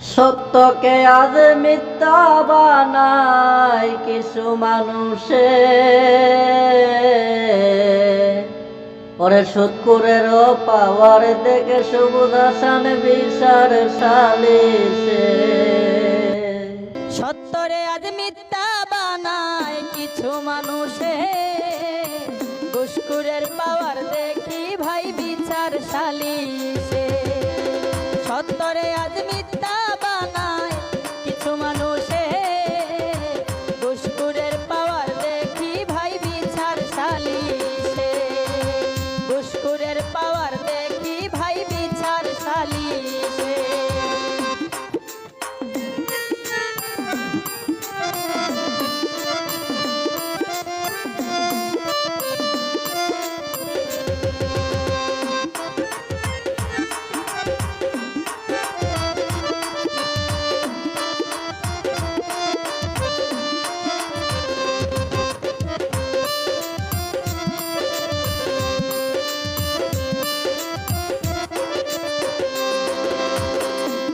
সত্যকে আজ মিথ্যা বানায় কিছু মানুষে। পরে সুৎকুরের পাওয়ার দেখে সবুজ হাসান বিশার সালিসে সত্তরে আজ মিথ্যা বানায় কিছু মানুষে। ঘুসকুরের পাওয়ার দেখি ভাই বিচার সালিসে সত্তরে আজ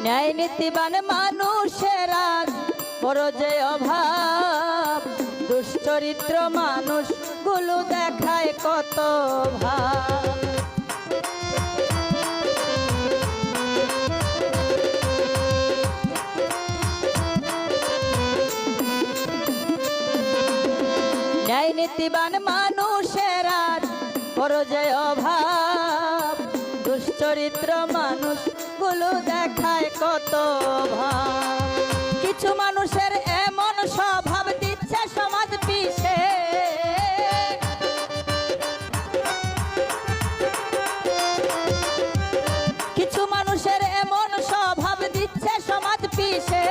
ন্যায় নীতিবান মানুষের বড় যে অভাব, দুশ্চরিত্র মানুষগুলো দেখায় কত ভাব। ন্যায় নীতিবান মানুষের বড় যে অভাব, দুশ্চরিত্র মানুষ দেখায় কত ভাব। কিছু মানুষের এমন স্বভাব দিচ্ছে সমাজ পিছে। কিছু মানুষের এমন স্বভাব দিচ্ছে সমাজ পিছে।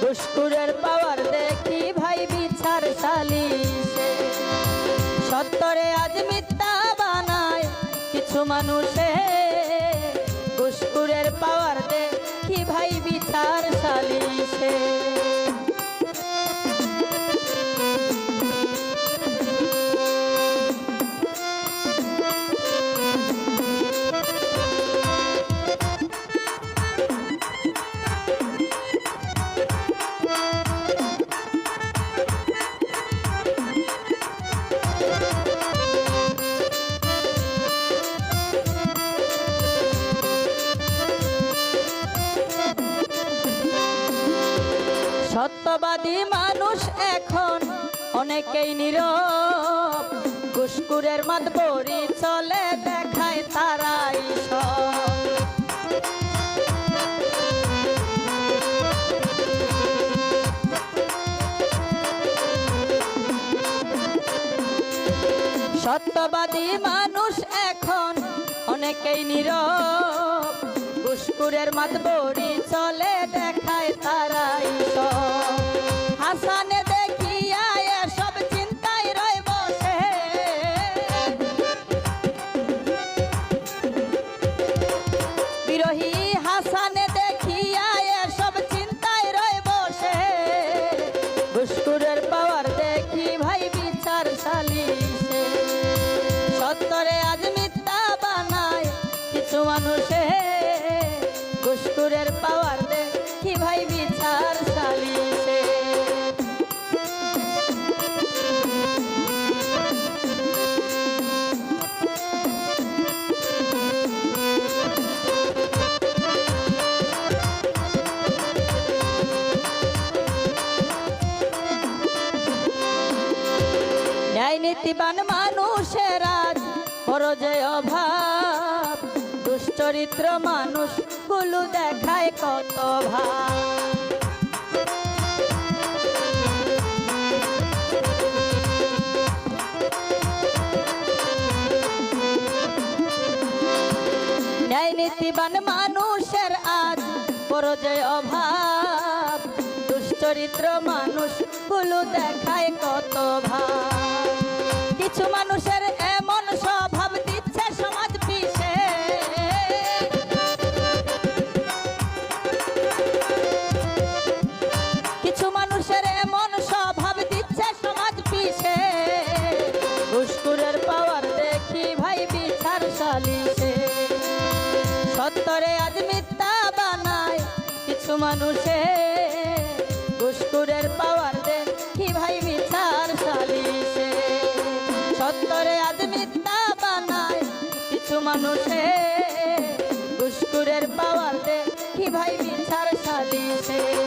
দুষ্কুরের পাওয়ার দেখি ভাই বিচার সালিসে সত্তরে আজ মিথ্যা বানায় কিছু মানুষে সত্যবাদী মানুষ এখন অনেকেই নীরব। কুসকুরের মাতবরি চলে দেখায় তারাই সব। সত্যবাদী মানুষ এখন অনেকেই নীরব। পুষ্কুরের মাতবরি চলে দেখায় তারাই হাসানে পুষ্কুরের পাওয়ার দেখি ভাই বিচার ন্যায় নীতিবান মানুষের আজ বড় যে অভাব দুশ্চরিত্র মানুষগুলো দেখায় কত ন্যায় নীতিবান মানুষের আজ বড় যে অভাব। দুশ্চরিত্র মানুষগুলো দেখায় কত ভাব। কিছু মানুষের এমন স্বভাব বিচার আদমিতা বানায়। বানায় মানুষে ঘুষকুরের পাওয়ার দে কি ভাই মিছার সালিশে? সত্তরে মিথ্যা বানায়। কিছু মানুষে ঘুষকুরের পাওয়ার দে কি ভাই মিছার সালিশে?